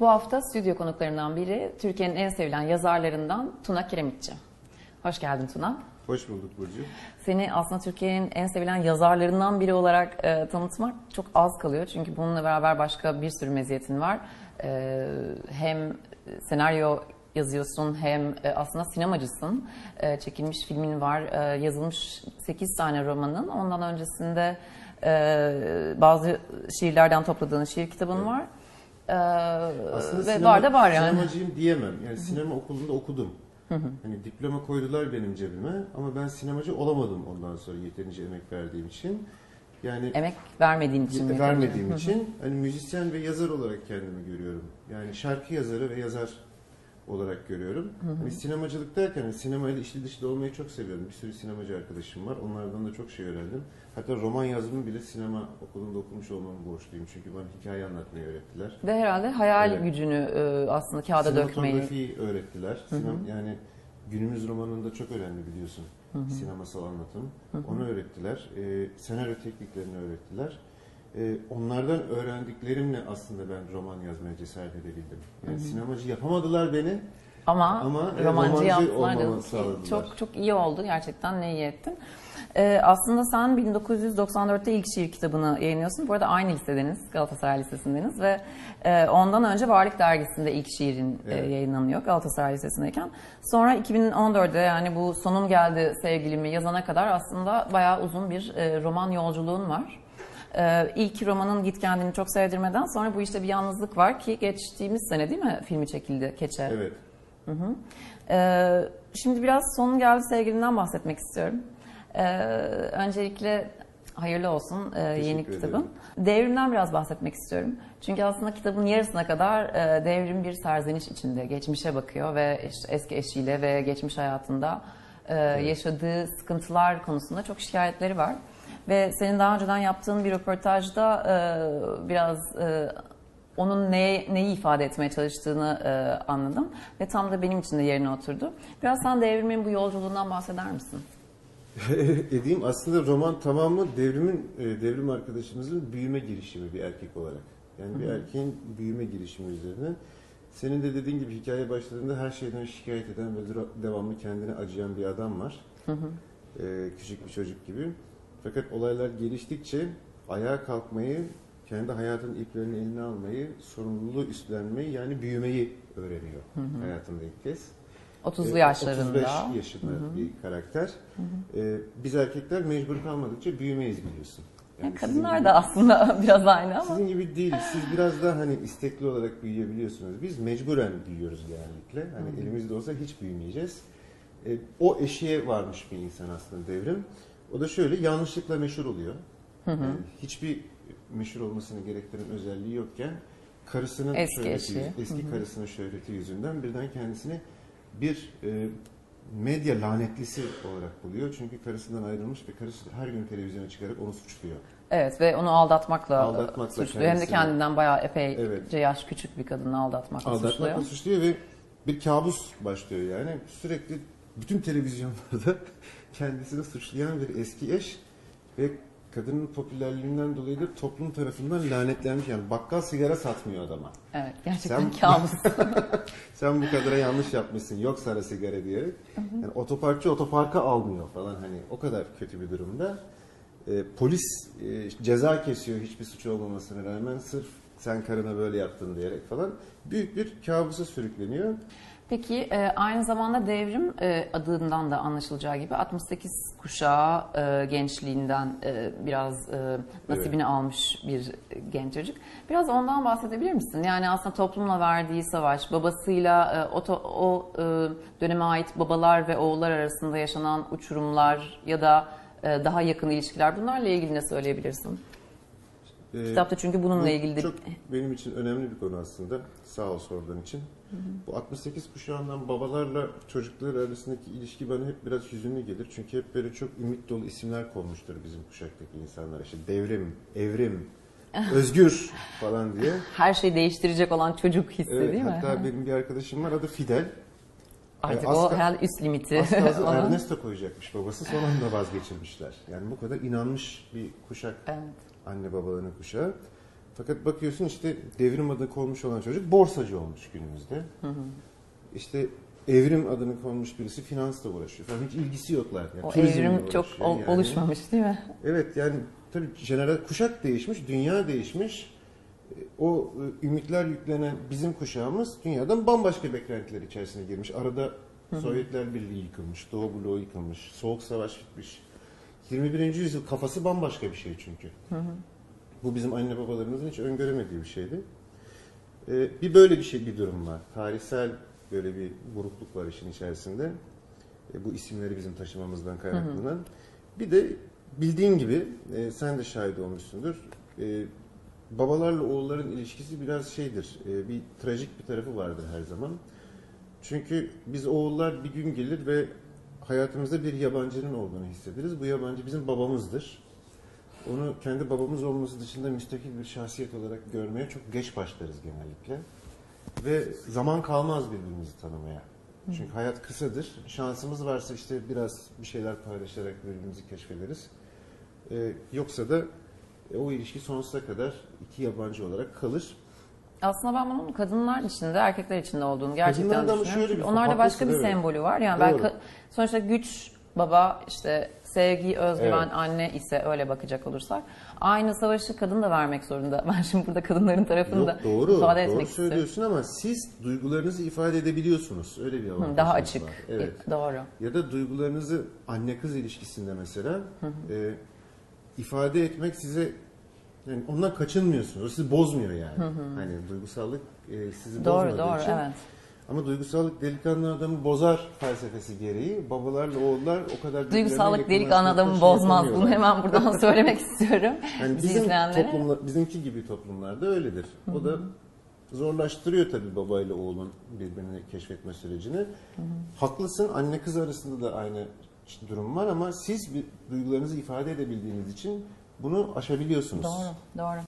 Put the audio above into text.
Bu hafta stüdyo konuklarından biri Türkiye'nin en sevilen yazarlarından Tuna Kiremitçi. Hoş geldin Tuna. Hoş bulduk Burcu. Seni aslında Türkiye'nin en sevilen yazarlarından biri olarak e, tanıtmak çok az kalıyor. Çünkü bununla beraber başka bir sürü meziyetin var. E, hem senaryo yazıyorsun hem e, aslında sinemacısın. E, çekilmiş filmin var, e, yazılmış 8 tane romanın. Ondan öncesinde e, bazı şiirlerden topladığın şiir kitabın var. E, Aslında ve sinema, var da var yani. sinemacıyım diyemem. Yani sinema okulunda okudum. Hani diploma koydular benim cebime ama ben sinemacı olamadım ondan sonra yeterince emek verdiğim için. Yani Emek vermediğin için mi? vermediğim için hani müzisyen ve yazar olarak kendimi görüyorum. Yani şarkı yazarı ve yazar olarak görüyorum. Hani sinemacılık derken hani sinemayla içli dışlı olmayı çok seviyorum. Bir sürü sinemacı arkadaşım var. Onlardan da çok şey öğrendim. Hatta roman yazımı bile sinema okulunda okumuş olmamı borçluyum. Çünkü bana hikaye anlatmayı öğrettiler. Ve herhalde hayal Evet. gücünü e, aslında kağıda dökmeyi. Sinematografiyi öğrettiler. Sinem- yani günümüz romanında çok önemli biliyorsun. Sinemasal anlatım. Onu öğrettiler. Ee, senaryo tekniklerini öğrettiler. Ee, onlardan öğrendiklerimle aslında ben roman yazmaya cesaret edebildim. Yani sinemacı yapamadılar beni. Ama, Ama, e, romancı, romancı olmamı sağladılar. çok çok iyi oldu gerçekten ne iyi ettin. E, aslında sen 1994'te ilk şiir kitabını yayınlıyorsun. Bu arada aynı lisedeniz, Galatasaray Lisesi'ndeniz ve e, ondan önce Varlık Dergisi'nde ilk şiirin e, Evet. yayınlanıyor Galatasaray Lisesi'ndeyken. Sonra 2014'de yani bu sonum geldi sevgilimi yazana kadar aslında bayağı uzun bir e, roman yolculuğun var. Ee, ilk romanın Git Kendini çok sevdirmeden sonra bu işte bir yalnızlık var ki geçtiğimiz sene değil mi filmi çekildi Keçe? Evet. Ee, şimdi biraz sonun geldi sevgilinden bahsetmek istiyorum. Ee, öncelikle hayırlı olsun e, yeni Teşekkür kitabın. ederim. Devrimden biraz bahsetmek istiyorum. Çünkü aslında kitabın yarısına kadar e, devrim bir serzeniş içinde. Geçmişe bakıyor ve işte eski eşiyle ve geçmiş hayatında e, yaşadığı sıkıntılar konusunda çok şikayetleri var. Ve senin daha önceden yaptığın bir röportajda e, biraz e, onun neye, neyi ifade etmeye çalıştığını e, anladım. Ve tam da benim için de yerine oturdu. Biraz sen devrimin bu yolculuğundan bahseder misin? Edeyim aslında roman tamamı devrimin e, devrim arkadaşımızın büyüme girişimi bir erkek olarak. Yani bir erkeğin büyüme girişimi üzerine. Senin de dediğin gibi hikaye başladığında her şeyden şikayet eden ve devamlı kendine acıyan bir adam var. E, küçük bir çocuk gibi. Fakat olaylar geliştikçe ayağa kalkmayı, kendi hayatın iplerini eline almayı, sorumluluğu üstlenmeyi yani büyümeyi öğreniyor hayatında ilk kez. 30'lu E, yaşlarında. 35 yaşında bir karakter. E, biz erkekler mecbur kalmadıkça büyümeyiz biliyorsun. Yani sizin kadınlar gibi- da aslında biraz aynı ama. Sizin gibi değiliz. Siz biraz daha hani istekli olarak büyüyebiliyorsunuz. Biz mecburen büyüyoruz genellikle. Hani elimizde olsa hiç büyümeyeceğiz. E, o eşiğe varmış bir insan aslında devrim. O da şöyle yanlışlıkla meşhur oluyor. Yani hiçbir meşhur olmasını gerektiren özelliği yokken karısının Eski şöhreti, eşi. eski karısının şöhreti yüzünden birden kendisini bir e, medya lanetlisi olarak buluyor. Çünkü karısından ayrılmış ve karısı her gün televizyona çıkarak onu suçluyor. Evet ve onu aldatmakla, Aldatmakla suçluyor. Hem de kendisini- kendinden bayağı epeyce Evet. yaş küçük bir kadını aldatmakla, suçluyor. Aldatmakla suçluyor ve bir kabus başlıyor yani. Sürekli bütün televizyonlarda kendisini suçlayan bir eski eş ve kadının popülerliğinden dolayı da toplum tarafından lanetlenmiş. Yani bakkal sigara satmıyor adama. Evet gerçekten Sen- kabus. Sen bu kadara yanlış yapmışsın yok sana sigara diyerek. Yani otoparkçı otoparka almıyor falan hani o kadar kötü bir durumda. Ee, polis e, ceza kesiyor hiçbir suç olmamasına rağmen sırf sen karına böyle yaptın diyerek falan. Büyük bir kabusa sürükleniyor. Peki e, aynı zamanda devrim e, adından da anlaşılacağı gibi 68 kuşağı e, gençliğinden e, biraz e, nasibini almış bir genç çocuk. Biraz ondan bahsedebilir misin? Yani aslında toplumla verdiği savaş, babasıyla e, o, o e, döneme ait babalar ve oğullar arasında yaşanan uçurumlar ya da e, daha yakın ilişkiler bunlarla ilgili ne söyleyebilirsin? Ee, Kitapta çünkü bununla Bu ilgili de Çok benim için önemli bir konu aslında. Sağ ol sorduğun için. Bu 68 kuşağından babalarla çocuklar arasındaki ilişki bana hep biraz hüzünlü gelir. Çünkü hep böyle çok ümit dolu isimler konmuştur bizim kuşaktaki insanlar. İşte devrim, evrim, özgür falan diye. her şeyi değiştirecek olan çocuk hissi Evet, değil mi? hatta benim bir arkadaşım var adı Fidel. Artık Ee, o asla- herhalde üst limiti. Az. Ernesto koyacakmış babası. Son anda vazgeçirmişler. Yani bu kadar inanmış bir kuşak Evet. Anne babalarının kuşağı. Fakat bakıyorsun işte devrim adını konmuş olan çocuk borsacı olmuş günümüzde. İşte evrim adını konmuş birisi finansla uğraşıyor falan. Hiç ilgisi yoklar. Yani O evrim çok ol- yani. oluşmamış değil mi? Evet yani tabii jeneral kuşak değişmiş, dünya değişmiş. E, O e, ümitler yüklenen bizim kuşağımız dünyadan bambaşka beklentiler içerisine girmiş. Arada Sovyetler Birliği yıkılmış, Doğu bloğu yıkılmış, Soğuk Savaş bitmiş. 21. yüzyıl kafası bambaşka bir şey çünkü. Bu bizim anne babalarımızın hiç öngöremediği bir şeydi. E, bir böyle bir şey bir durum var. Tarihsel böyle bir burukluk var işin içerisinde. E, bu isimleri bizim taşımamızdan kaynaklanan. Bir de bildiğin gibi e, sen de şahit olmuşsundur. E, babalarla oğulların ilişkisi biraz şeydir. e, bir trajik bir tarafı vardır her zaman. Çünkü biz oğullar bir gün gelir ve hayatımızda bir yabancının olduğunu hissederiz. Bu yabancı bizim babamızdır. Onu kendi babamız olması dışında müstakil bir şahsiyet olarak görmeye çok geç başlarız genellikle. Ve zaman kalmaz birbirimizi tanımaya. Çünkü hayat kısadır. Şansımız varsa işte biraz bir şeyler paylaşarak birbirimizi keşfederiz. Ee, yoksa da e, o ilişki sonsuza kadar iki yabancı olarak kalır. Aslında ben bunun kadınlar içinde, erkekler içinde olduğunu gerçekten Kadınlarda düşünüyorum. şöyle bir- onlarda başka bir evet. sembolü var. Yani ben Doğru. ka- sonuçta güç baba, işte sevgi, özgüven Evet. anne ise öyle bakacak olursak aynı savaşı kadın da vermek zorunda. Ben şimdi burada kadınların tarafını da Yok doğru, ifade doğru etmek istiyorum. söylüyorsun ama siz duygularınızı ifade edebiliyorsunuz. Öyle bir avantajınız Daha açık. var. Evet. Doğru. Ya da duygularınızı anne kız ilişkisinde mesela e, ifade etmek size yani ondan kaçınmıyorsunuz. O sizi bozmuyor yani. Hani duygusallık e, sizi Doğru, bozmadığı doğru, için. evet. Ama duygusallık delikanlı adamı bozar felsefesi gereği babalarla oğullar o kadar Duygusallık delik yakınlaşmakta adamı bozmaz. Bunu hemen buradan söylemek istiyorum. Yani Bizi bizim toplumla, bizimki gibi toplumlarda öyledir. O da zorlaştırıyor tabii babayla oğlun birbirini keşfetme sürecini. Haklısın anne kız arasında da aynı durum var ama siz bir duygularınızı ifade edebildiğiniz için bunu aşabiliyorsunuz. Doğru, doğru.